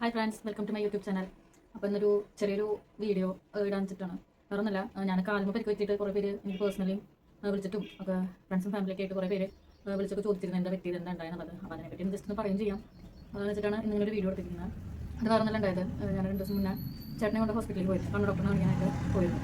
Hi friends welcome to my YouTube channel അപ്പോൾ ഇന്നൊരു ചെറിയൊരു വീഡിയോ ഇടാൻ വെച്ചിട്ടാണ്. വേറെ ഞാൻ കാലുമ്പോൾ പരിക്ക് വെച്ചിട്ട് കുറേ പേര് എനിക്ക് പേഴ്സണലി വിളിച്ചിട്ടും ഒക്കെ ഫ്രണ്ട്സും ഫാമിലിയൊക്കെ ആയിട്ട് കുറേ പേര് വിളിച്ചൊക്കെ ചോദിച്ചിരുന്നു എന്താ പറ്റിയത് എന്താ ഉണ്ടായെന്നുള്ളത്. അപ്പോൾ അതിനെ പറ്റി ജസ്റ്റ് ഒന്ന് പറയുകയും ചെയ്യാം. അതെന്ന് വെച്ചിട്ടാണ് ഇങ്ങനെ ഒരു വീഡിയോ എടുത്തിരിക്കുന്നത്. അത് വേറെ ഉണ്ടായത്. ഞാൻ രണ്ട് ദിവസം മുന്നേ ചേട്ടനെ കൊണ്ട് ഹോസ്പിറ്റലിൽ പോയി കണ്ണു ഡോക്ടറിനെ കാണിക്കാനായിട്ട് പോയിരുന്നു.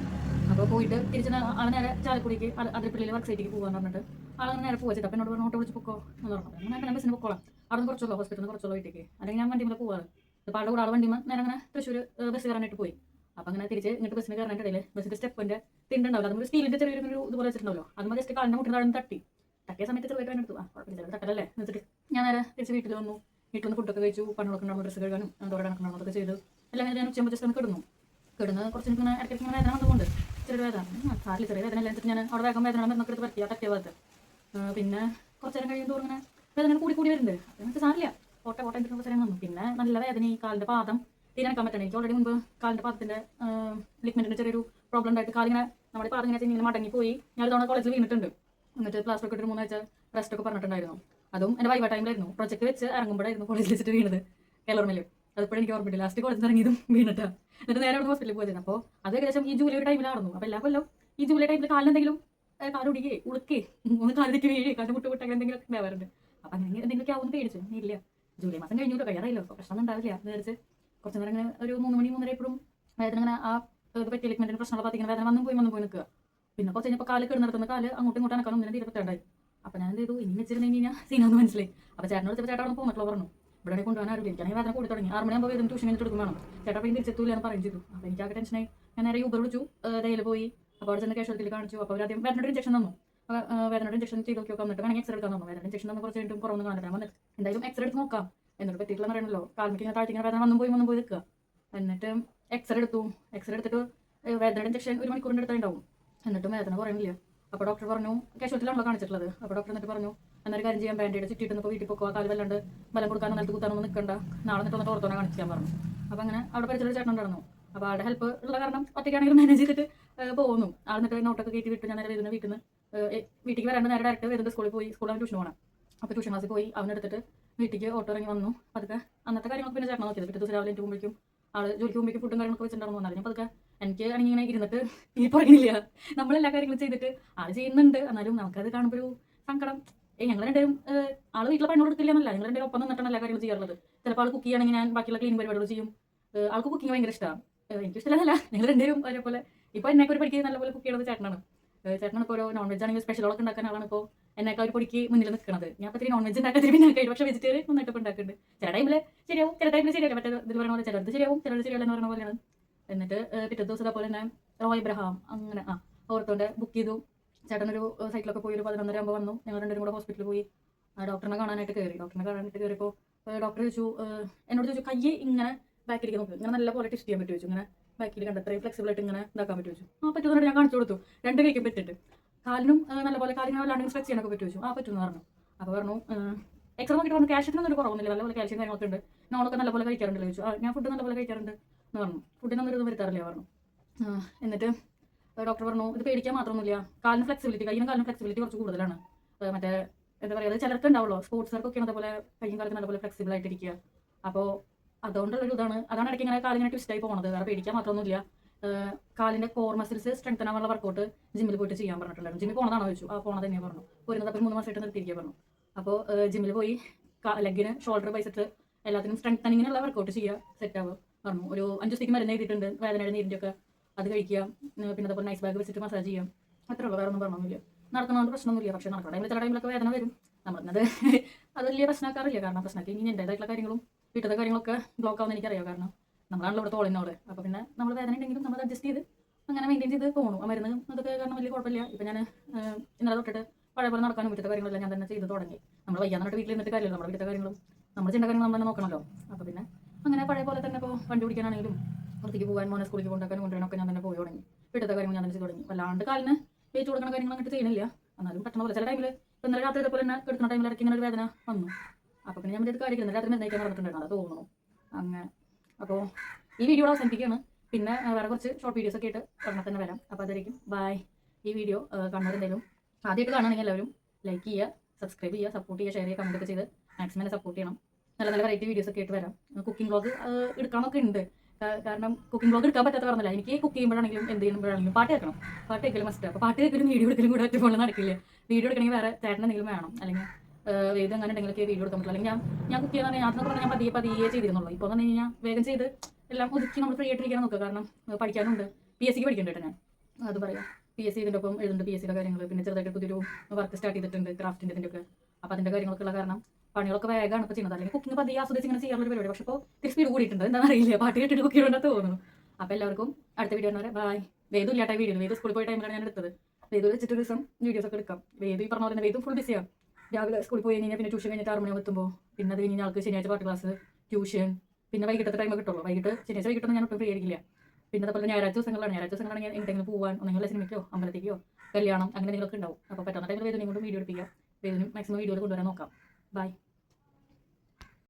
അപ്പോൾ പോയിട്ട് തിരിച്ച് ആളെ നേരെ ചാലക്കുടിക്ക് അത് അതിരപ്പള്ളിയിൽ വർക്ക് സൈറ്റിക്ക് പോകാൻ പറഞ്ഞിട്ട് ആളെ നേരെ പോയിട്ട് അപ്പോൾ എന്നോട് പറഞ്ഞു ഓട്ടോ വിളിച്ച് പൊക്കോ? എന്ന് പറഞ്ഞു. പിന്നെ ബസ്സിന് പൊക്കോളാം. അവിടെ നിന്ന് കുറച്ചുള്ളൂ ഹോസ്പിറ്റലിൽ നിന്ന് കുറച്ചുള്ള വീട്ടിലേക്ക്. അല്ലെങ്കിൽ ഞാൻ വണ്ടി മുതൽ പോവാറ് അപ്പോൾ കൂടെ ആൾ വണ്ടി നേരെ അങ്ങനെ തൃശ്ശൂർ ബസ് കയറാനായിട്ട് പോയി. അപ്പോൾ അങ്ങനെ തിരിച്ച് ഇങ്ങോട്ട് ബസ്സിന് കയറാനായിട്ട് ഇടയിൽ ബസ്സിന്റെ സ്റ്റെപ്പിന്റെ തിണ്ടുണ്ടാവില്ല അതുപോലെ സ്റ്റീലിന്റെ ചെറിയൊരു ഒരു ഇതുപോലെ വെച്ചിട്ടുണ്ടല്ലോ അതുമ്പോൾ ജസ്റ്റ് കാലിന്റെ മുട്ടിന് താഴെ തട്ടി. തട്ടിയ സമയത്ത് ചെറുതായിട്ട് എടുത്തു. ആ കുഴപ്പമില്ല തട്ടലല്ലേ? എന്നിട്ട് ഞാൻ നേരെ തിരിച്ച് വീട്ടിൽ വന്നു. വീട്ടിൽ നിന്ന് ഫുഡൊക്കെ കഴിച്ചു പണ്ടൊക്കെ ഡ്രസ്സ് കഴുകാനും എന്തോ അതൊക്കെ ചെയ്തു. എല്ലാം ഞാൻ ഉച്ചയാകുമ്പോൾ ജസ്റ്റ് ഒന്ന് കിടന്നു. കിടന്ന് കുറച്ച് എനിക്ക് ഇടയ്ക്ക് വേദന വന്നുകൊണ്ട് ചെറിയ വേദന. ആ, സാറിൽ ചെറിയ വേദന എല്ലാം ഞാൻ അവിടെ വേഗം വേദന വന്നൊക്കെ എടുത്ത് പറ്റിയ തട്ടിയ ഭാഗത്ത്. പിന്നെ കുറച്ച് നേരം കഴിയുമ്പോൾ ഇങ്ങനെ വേദന കൂടി കൂടി വരുന്നുണ്ട്. അതിനകത്ത് സാറില്ല ഓട്ട ഓട്ടം എന്തൊക്കെ ചെറിയ വന്നു. പിന്നെ നല്ല വേദന ഈ കാലിന്റെ പാദം തീരാനക്കാൻ പറ്റണം എനിക്ക് ഓൾറെഡി മുമ്പ് കാലിന്റെ പാദത്തിന്റെ ലിക്മെന്റിന്റെ ചെറിയൊരു പ്രോബ്ലം ഉണ്ടായിട്ട് കാലിങ്ങനെ നമ്മുടെ പാദം ഇങ്ങനെ ഇങ്ങനെ മടങ്ങി പോയി ഞാൻ തവണ കോളേജിൽ വീണിട്ടുണ്ട്. എന്നിട്ട് പ്ലാസ്റ്റർ ഒക്കെ ഇട്ട് മൂന്നാഴ്ച റെസ്റ്റ് ഒക്കെ പറഞ്ഞിട്ടുണ്ടായിരുന്നു. അതും എന്റെ വൈവ ടൈമിലായിരുന്നു പ്രൊജക്ട് വെച്ച് ഇറങ്ങുമ്പോഴായിരുന്നു കോളേജിൽ വെച്ചിട്ട് വീണത്. കേരളമിൽ അതിപ്പോഴും എനിക്ക് ഓർമ്മയില്ല ലാസ്റ്റ് കോളേജിൽ ഇറങ്ങിയതും വീണിട്ടാ. എന്നിട്ട് നേരെ അവിടെ ഹോസ്പിറ്റലിൽ പോയിരുന്നു അപ്പോൾ അത് ഏകദേശം ഈ ജൂലൈ ടൈമിലായിരുന്നു അപ്പോൾ എല്ലാ കൊല്ലം ഈ ജൂലൈ ടൈമിൽ കാലിനെന്തെങ്കിലും കാലുടിക്കേ ഉളുക്കേ ഒന്ന് കാലിലേക്ക് വീഴേ കാൽ മുട്ട് അങ്ങനെ എന്തെങ്കിലും ഉണ്ടാവാറുണ്ട്. അപ്പം അങ്ങനെ എന്തെങ്കിലുമൊക്കെ ആവുമെന്ന് പേടിച്ചു. ഇല്ല. ജൂലൈ മാസം കഴിഞ്ഞു കഴിയാറില്ലോ അപ്പോൾ പ്രശ്നം ഉണ്ടാവില്ല. വിചാരിച്ച് കുറച്ച് നേരം ഇങ്ങനെ ഒരു മൂന്ന് മണി മൂന്നര എപ്പോഴും വേദന ഇങ്ങനെ ആ ഇത് പറ്റിയ ലിക്മെന്റിന് പ്രശ്നമുള്ള പാത്തിങ്ങനെ വേദന വന്നും പോയി വന്നും പോയി നിൽക്കുക. പിന്നെ കുറച്ച് കഴിഞ്ഞപ്പോൾ കാൽ കിടന്നിടത്തുന്ന കാൽ അങ്ങോട്ടും ഇങ്ങോട്ടും അനക്കാൻ ഒന്നിനെ തീരപ്പെട്ടുണ്ടായി അപ്പോൾ ഞാൻ എന്ത് ചെയ്തു? ഇനി വെച്ചിരുന്നു കഴിഞ്ഞാൽ സീനാന്ന് മനസ്സിലായി. അപ്പൊ ചേട്ടനോട് ചേട്ടാ അവിടെ പോന്നിട്ടുള്ള പറഞ്ഞു. ഇവിടെ കൊണ്ടുപോകാൻ ആരും എനിക്കാണെങ്കിൽ വേദന കൂടി തുടങ്ങി. ആറ് മണിയാകുമ്പോൾ വേദന ട്യൂഷൻ കഴിഞ്ഞിട്ട് എടുക്കും വേണം ചേട്ടാ പിന്നെ തിരിച്ചെത്തൂല എന്ന് പറയും ചെയ്തു. അപ്പോൾ എനിക്ക് ആകെ ടെൻഷനായി ഞാൻ നേരെ ഊബർ വിളിച്ചു. ഡേയിൽ പോയി. അപ്പോൾ അവിടെ ചെന്ന് കേശവത്തിൽ കാണിച്ചു. അപ്പോൾ അവരാദ്യം വേദനയുടെ ഇഞ്ചക്ഷൻ തന്നു. അപ്പോൾ, വേദനയുടെ ഇഞ്ചക്ഷൻ ചെയ്ത് നോക്കി നോക്കാം എന്നിട്ട് വേണമെങ്കിൽ എക്സ്റേ എടുക്കാൻ നോക്കാം. വേദന ഇഞ്ചക്ഷൻ തന്നു കുറച്ച് വീണ്ടും കുറവൊന്നും കാണില്ല. വന്നിട്ട് എന്തായാലും എക്സ്റേ എടുത്ത് നോക്കാം. എന്നിട്ട് പറ്റിയിട്ടില്ല പറയണല്ലോ. കാൽമിക്ക് ഇങ്ങനെ താഴ്ത്തിങ്ങനെ വേദന വന്നും പോയി വന്നും പോയി നിൽക്കുക. എന്നിട്ട് എക്സ്റേ എടുത്തു. എക്സ്റേ എടുത്തിട്ട് വേദന വേദനയുടെ ഇഞ്ചക്ഷൻ ഒരു മണിക്കൂറിന്റെ അടുത്തുണ്ടാവും എന്നിട്ടും വേദന പറയുന്നില്ല അപ്പോൾ ഡോക്ടർ പറഞ്ഞു കാഷ്വാലിറ്റിയിലാണല്ലോ കാണിച്ചിട്ടുള്ളത്. അപ്പോൾ ഡോക്ടർ എന്നിട്ട് പറഞ്ഞു എന്നൊരു കാര്യം ചെയ്യാൻ ബാൻഡേഡ് ചുറ്റിയിട്ട് ഇപ്പോൾ വീട്ടിൽ പോകുക? കാൽ വല്ലാണ്ട് ബലം കൊടുക്കാനോ നിലത്ത് കുത്താനൊന്നും നിൽക്കണ്ട. നാളെ എന്നിട്ട് വന്നിട്ട് ഓർത്തോനെ കാണിക്കാൻ പറഞ്ഞു. അപ്പോൾ അങ്ങനെ അവിടെ പരിചയമുള്ള ചേട്ടൻ ഉണ്ടായിരുന്നു. അപ്പോൾ ആളുടെ ഹെൽപ്പ് ഉള്ള കാരണം ഒറ്റയ്ക്കാണെങ്കിലും മാനേജ് ചെയ്തിട്ട് പോകുന്നു. ആൾ എന്നിട്ട് നോട്ടൊക്കെ കയറ്റി വിട്ട്. ഞാൻ നേരെ വരുന്ന വീട്ടിൽ നിന്ന് വീട്ടിൽ വരാണ്ട് നേരെ ഡയറക്റ്റ് വരുന്നത് സ്കൂളിൽ പോയി സ്കൂളിൽ ട്യൂഷൻ പോകണം അപ്പോൾ ട്യൂഷൻ ക്ലാസ്സിൽ പോയി അവനെടുത്തിട്ട് വീട്ടിലേക്ക് ഓട്ടോ ഇറങ്ങി വന്നു. അതൊക്കെ അന്നത്തെ കാര്യങ്ങളൊക്കെ പിന്നെ ചേട്ടൻ നോക്കിയത്. പിറ്റേ ദിവസം രാവിലെ എനിക്ക് മുമ്പേക്കും ആൾ ജോലിക്ക് മുമ്പേക്കും ഫുഡും കാര്യങ്ങളൊക്കെ വെച്ചിട്ടുണ്ടാകുന്നു വന്നാൽ ഞാൻ അതൊക്കെ എനിക്ക് ആണെങ്കിൽ ഇങ്ങനെ ഇരുന്നിട്ട് ഈ പറയുന്നില്ല നമ്മളെല്ലാ കാര്യങ്ങളും ചെയ്തിട്ട് ആൾ ചെയ്യുന്നുണ്ട്. എന്നാലും നമുക്കത് കാണുമ്പോൾ ഒരു സങ്കടം. ഏ ഞങ്ങൾ രണ്ടും ആൾ വീട്ടിലെ പണി കൊടുത്തില്ല എന്നല്ല. ഞങ്ങൾ രണ്ടും ഒപ്പം നിന്നിട്ടാണ് എല്ലാ കാര്യങ്ങളും ചെയ്യാറുള്ളത്. ചിലപ്പോൾ ആൾ കുക്ക് ചെയ്യുകയാണെങ്കിൽ ഞാൻ ബാക്കിയുള്ള ക്ലീൻ പരിപാടികൾ ചെയ്യും. ആൾക്ക് കുക്കിംഗ് ഭയങ്കര ഇഷ്ടമാണ് എനിക്ക് ഇഷ്ടമല്ല ഞങ്ങൾ രണ്ടുപേരും ഒരേപോലെ. ഇപ്പോൾ എന്നെ ഒരു പഠിക്കുന്നത് നല്ലപോലെ കുക്ക് ചെയ്യണത് ചേട്ടനാണ്. ഇപ്പോൾ ഓരോ നോൺ വെജ് ആണെങ്കിൽ സ്പെഷ്യലൊക്കെ ഉണ്ടാക്കാൻ ആളാണ് ഇപ്പോൾ എന്നൊക്കെ ഒരു പൊടിക്ക് മുന്നിൽ നിൽക്കുന്നത് ഞാൻ ഇപ്പോൾ നോൺ വെജ് ഉണ്ടാക്കാൻ തിരുമ്പി ഞാൻ പക്ഷേ വെജിറ്റേറിയൻ നന്നായിട്ട് ഉണ്ടാക്കുന്നുണ്ട് ചില ടൈമിൽ ശരിയാവും ചില ടൈമിൽ ശരിയാവും മറ്റേ ഇതിൽ പറയുന്ന പോലെ ചിലത് ശരിയാവും ചിലത് ശരിയല്ല എന്ന് പോലെയാണ്. എന്നിട്ട് പിറ്റേ ദിവസം അതേപോലെ തന്നെ റോ ഇബ്രഹാം അങ്ങനെ ആ ഓർത്തോണ്ട് ബുക്ക് ചെയ്തു. ചേട്ടനൊരു സൈക്കിളൊക്കെ പോയി ഒരു പതിനൊന്നര ആകുമ്പോൾ വന്നു. ഞങ്ങൾ രണ്ടുപേരും കൂടെ ഹോസ്പിറ്റലിൽ പോയി. ഡോക്ടറിനെ കാണാനായിട്ട് കയറി ഡോക്ടറിനെ കാണാനായിട്ട് കയറിയപ്പോൾ ഡോക്ടർ ചോദിച്ചു എന്നോട് ചോദിച്ചു കയ്യ് ഇങ്ങനെ ബാക്കിലേക്ക് നോക്കി. ഇങ്ങനെ നല്ല പോലെ ടെസ്റ്റ് ചെയ്യാൻ പറ്റുമോ ഇങ്ങനെ ബാക്കിൽ കണ്ട? ഇത്രയും ഫ്ലെക്സിബിൾ ആയിട്ട് ഇങ്ങനെ ഇതാക്കാൻ പറ്റുമോ ആ പറ്റുമെന്ന് ഞാൻ കാണിച്ചു കൊടുത്തു. രണ്ട് കൈക്കും പറ്റിട്ട്. കാലിനും നല്ലപോലെ നല്ല പോലെ കാലിങ്ങനെ വല്ലാണ്ട് സ്ട്രെച്ച് ചെയ്യാനൊക്കെ പറ്റുമോ ആ പറ്റുമെന്ന് പറഞ്ഞു. അപ്പോൾ പറഞ്ഞു എക്സാം നോക്കിയിട്ട് പറഞ്ഞു കാൽഷ്യത്തിനൊന്നും ഒരു കുറവൊന്നുമില്ല. നല്ലപോലെ കാൽഷ്യം കാര്യങ്ങളൊക്കെ ഉണ്ട്. നോളൊക്കെ നല്ലപോലെ കഴിക്കാറുണ്ടല്ലോ ചോദിച്ചു. ഞാൻ ഫുഡ് നല്ലപോലെ കഴിക്കാറുണ്ട് എന്ന് പറഞ്ഞു. ഫുഡിനൊന്നും ഒരു ഇതും വരുത്താറില്ല പറഞ്ഞു. എന്നിട്ട് ഡോക്ടർ പറഞ്ഞു ഇത് പേടിക്കാൻ മാത്രമൊന്നുമില്ല. കാലിന് ഫ്ലെക്സിബിലിറ്റി കയ്യിനും കാലിന് ഫ്ലെക്സിബിലിറ്റി കുറച്ച് കൂടുതലാണ്. മറ്റേ എന്താ പറയുക ചിലർക്ക് ഉണ്ടാവുള്ളൂ. സ്പോർട്സുകാർക്കൊക്കെയാണ് അതുപോലെ കയ്യും കാലത്ത് നല്ലപോലെ ഫ്ലെക്സിബിൾ ആയിട്ടിരിക്കുക. അപ്പോൾ അതുകൊണ്ടുള്ളൊരു ഇതാണ്. അതാണ് ഇടയ്ക്ക് ഇങ്ങനെ കാലിങ്ങനെ ട്വിസ്റ്റ് ആയി പോകുന്നത് വേറെ പേടിക്കാൻ മാത്രമൊന്നുമില്ല. കാലിന്റെ കോർ മസിൽസ് സ്ട്രെങ്തൻ ആവാനുള്ള വർക്കൗട്ട് ജിമ്മിൽ പോയിട്ട് ചെയ്യാൻ പറഞ്ഞിട്ടുണ്ടായിരുന്നു. ജിമ്മിൽ പോണതാണോ ചോദിച്ചു. ആ പോണത് പറഞ്ഞു. പോരുന്നത് അപ്പം മൂന്ന് മാസമായിട്ട് നിർത്തിയിരിക്കുക പറഞ്ഞു. അപ്പോൾ ജിമ്മിൽ പോയി ലെഗിന് ഷോൾഡർ ബൈസെറ്റ് എല്ലാത്തിനും സ്ട്രെങ്തനിങ്ങിനുള്ള വർക്കൗട്ട് ചെയ്യുക സെറ്റ് ആവുക പറഞ്ഞു. ഒരു അഞ്ച് ദിവസത്തേക്ക് മരുന്ന് എഴുതിയിട്ടുണ്ട്. വേദനയുടെ നീരിന്റെ ഒക്കെ അത് കഴിക്കുക. പിന്നെ അതുപോലെ നൈസ് ബാഗ് വെച്ചിട്ട് മസാജ് ചെയ്യാം അത്രേ ഉള്ളൂ. വേറെ ഒന്നും പറഞ്ഞൊന്നുമില്ല. നടക്കണമെന്ന് പ്രശ്നമൊന്നുമില്ല. പക്ഷേ നടക്കണം ടൈമിൽ ചില ടൈമിലൊക്കെ വേദന വരും. നമ്മളത് അത് വലിയ പ്രശ്നമാക്കാറില്ല. കാരണം പ്രശ്നമൊക്കെ ഇനി എന്റെതായിട്ടുള്ള കാര്യങ്ങളും വീട്ടിലത്തെ കാര്യങ്ങളൊക്കെ ബ്ലോക്ക് ആവുന്ന എനിക്കറിയാം. കാരണം നമ്മളാണല്ലോ ഇവിടെ ഓളിനോട് അപ്പോൾ പിന്നെ നമ്മൾ വേദന ഉണ്ടെങ്കിലും നമ്മൾ അഡ്ജസ്റ്റ് ചെയ്ത് അങ്ങനെ മെയിന്റെയിൻ ചെയ്ത് പോകണു ആ മരുന്ന് അതൊക്കെ കാരണം വലിയ കുഴപ്പമില്ല. ഇപ്പം ഞാൻ ഇന്നലെ തൊട്ടിട്ട് പഴയ പോലെ നടക്കാനും വീട്ടിലത്തെ കാര്യങ്ങളെല്ലാം ഞാൻ തന്നെ ചെയ്ത് തുടങ്ങി. നമ്മൾ വയ്യാന്നിട്ട് വീട്ടിൽ നിന്നിട്ട് കാര്യമില്ല. നമ്മുടെ വീട്ടിലത്തെ കാര്യങ്ങളും നമ്മൾ ചെയ്യേണ്ട കാര്യങ്ങൾ നമ്മൾ തന്നെ നോക്കണമല്ലോ. അപ്പോൾ പിന്നെ അങ്ങനെ പഴയ പോലെ തന്നെ ഇപ്പോൾ വണ്ടി പിടിക്കാനാണെങ്കിലും പുറത്തേക്ക് പോകാൻ മോനെ സ്കൂളിൽ കൊണ്ടാക്കാനും കൊണ്ടുവരാനൊക്കെ ഞാൻ തന്നെ പോയി തുടങ്ങി. വീട്ടിലത്തെ കാര്യങ്ങൾ ഞാൻ തന്നെ ചെയ്ത് തുടങ്ങി. വല്ലാണ്ട് കാലിന് വെയിറ്റ് കൊടുക്കുന്ന കാര്യങ്ങൾ അങ്ങോട്ട് ചെയ്യണില്ല. എന്നാലും പറ്റണ പോലെ. ചില ടൈമിൽ ഇന്നലെ രാത്രി ഇതേപോലെ തന്നെ കിടക്കുന്ന ടൈമിൽ ഇടയ്ക്ക് ഇങ്ങനെ ഒരു വേദന വന്നു. അപ്പോൾ പിന്നെ ഞാൻ ഇത് കാര്യം രാത്രി നിർണയിക്കാൻ നടന്നിട്ടുണ്ടായിരുന്നു. അത് തോന്നുന്നു. അങ്ങനെ അപ്പോൾ ഈ വീഡിയോ അവസാനിപ്പിക്കുകയാണ്. പിന്നെ വേറെ കുറച്ച് ഷോർട്ട് വീഡിയോസ് ഒക്കെ ആയിട്ട് ഉടനെ തന്നെ വരാം. അപ്പോൾ അതായിരിക്കും. ബൈ ഈ വീഡിയോ കാണുന്നവരെന്തെങ്കിലും ആദ്യമായിട്ട് കാണുകയാണെങ്കിൽ എല്ലാവരും ലൈക്ക് ചെയ്യുക സബ്സ്ക്രൈബ് ചെയ്യുക സപ്പോർട്ട് ചെയ്യുക ഷെയർ ചെയ്യുക കമന്റ് ഒക്കെ ചെയ്ത് മാക്സിമം സപ്പോർട്ട് ചെയ്യണം. നല്ല നല്ല വെറൈറ്റി വീഡിയോസ് ഒക്കെ ആയിട്ട് വരാം. കുക്കിംഗ് ബ്ലോഗ് എടുക്കണമൊക്കെ ഉണ്ട്. കാരണം കുക്കിംഗ് ബ്ലോഗ് എടുക്കാൻ പറ്റാത്ത പറഞ്ഞില്ല? എനിക്ക് കുക്ക് ചെയ്യുമ്പോഴാണെങ്കിലും എന്ത് ചെയ്യുമ്പോഴാണെങ്കിലും പാട്ട് കേൾക്കണം. പാട്ട് കേൾക്കലും മസ്റ്റ് അപ്പോൾ പാട്ട് കേൾക്കലും വീഡിയോ എടുക്കലും കൂടെ ഒറ്റ ഫോണിൽ നടക്കില്ല? വീഡിയോ എടുക്കണമെങ്കിൽ വേറെ ചേട്ടൻ എന്തെങ്കിലും വേണം. അല്ലെങ്കിൽ വേദ അങ്ങനെ എന്തെങ്കിലുമൊക്കെ വീഡിയോ എടുക്കാൻ പറ്റില്ല അല്ലെങ്കിൽ ഞാൻ ഞാൻ കുക്ക് ചെയ്യാൻ പറഞ്ഞാൽ പതിയെ പതിയെ ചെയ്തിരുന്നുള്ളൂ. എന്ന് പറഞ്ഞു കഴിഞ്ഞാൽ വേഗം ചെയ്ത് എല്ലാം ഒതുക്കി നമ്മൾ ഫ്രീ ആയിട്ടിരിക്കാൻ നോക്കുക. കാരണം പഠിക്കാനുണ്ട്. പി എസ് സിക്ക് പഠിക്കണ്ട ഞാൻ? അത് പറയാം. പി എസ് സി ഇതിന്റെ ഒപ്പം എഴുതുന്നുണ്ട് പി എസ് സിയുടെ കാര്യങ്ങൾ പിന്നെ ചെറുതായിട്ട് പുതിയൊരു വർക്ക് സ്റ്റാർട്ട് ചെയ്തിട്ടുണ്ട് ക്രാഫ്റ്റിന്റെ ഇതിന്റെ ഒക്കെ അപ്പോൾ അതിന്റെ കാര്യങ്ങളൊക്കെ ഉള്ള കാരണം പണികളൊക്കെ വേഗമാണ് ഇപ്പോൾ ചെയ്യുന്നത്. അല്ലെങ്കിൽ കുക്കിംഗ് പതിയെ ആസ്വദിച്ച് ഇങ്ങനെ ചെയ്യാനുള്ള പരിപാടി. പക്ഷേ ഇപ്പോൾ തിരി സ്പീഡ് കൂടിയിട്ടുണ്ട്. എന്താണെന്ന് അറിയില്ല. പാട്ട് കേട്ടിട്ട് കുക്ക് ചെയ്യണമെന്ന് തോന്നുന്നു. അപ്പോൾ എല്ലാവർക്കും അടുത്ത വീഡിയോ എന്ന് പറയാം. ബായ് വേദു ഇല്ലാത്ത വീഡിയോ വേദു സ്കൂളിൽ പോയ ടൈമിലാണ് ഞാൻ എടുത്തത്. വേദു വെച്ചിട്ട് ഒരു ദിവസം വീഡിയോസ് ഒക്കെ എടുക്കാം. വേദു ഈ പറഞ്ഞ പോലെ വേദു ഫുൾ ബിസിയാണ് രാവിലെ സ്കൂളിൽ പോയി കഴിഞ്ഞാൽ പിന്നെ ട്യൂഷൻ കഴിഞ്ഞിട്ട് ആറ് മണിയാകുമ്പോൾ എത്തുമ്പോൾ പിന്നെ അത് കഴിഞ്ഞ് ആൾക്ക് ശനിയാഴ്ച പാട്ട് ക്ലാസ് ട്യൂഷൻ പിന്നെ വൈകിട്ടത്തെ ടൈം കിട്ടുള്ളൂ. വൈകിട്ട് ശനിയാഴ്ച വൈകിട്ടൊന്നും ഞാൻ ഒട്ടും ഫ്രീ ആയിരിക്കില്ല പിന്നെ അതുപോലെ ഞായറാഴ്ച ദിവസങ്ങളാണ്. ഞായറാഴ്ച ദിവസങ്ങളാണ് ഞാൻ എന്തെങ്കിലും പോകാൻ ഒന്നെങ്കിൽ സിനിമയ്ക്കോ അമ്പലത്തേക്കോ കല്യാണം അങ്ങനെ എന്തെങ്കിലുമൊക്കെ ഉണ്ടാവും. അപ്പോൾ പറ്റുന്ന ടൈമിൽ വേദനയും കൊണ്ട് വീഡിയോ എടുപ്പിക്കാം. വേദനയും മാക്സിമം വീഡിയോയിൽ കൊണ്ടുവരാൻ നോക്കാം. ബൈ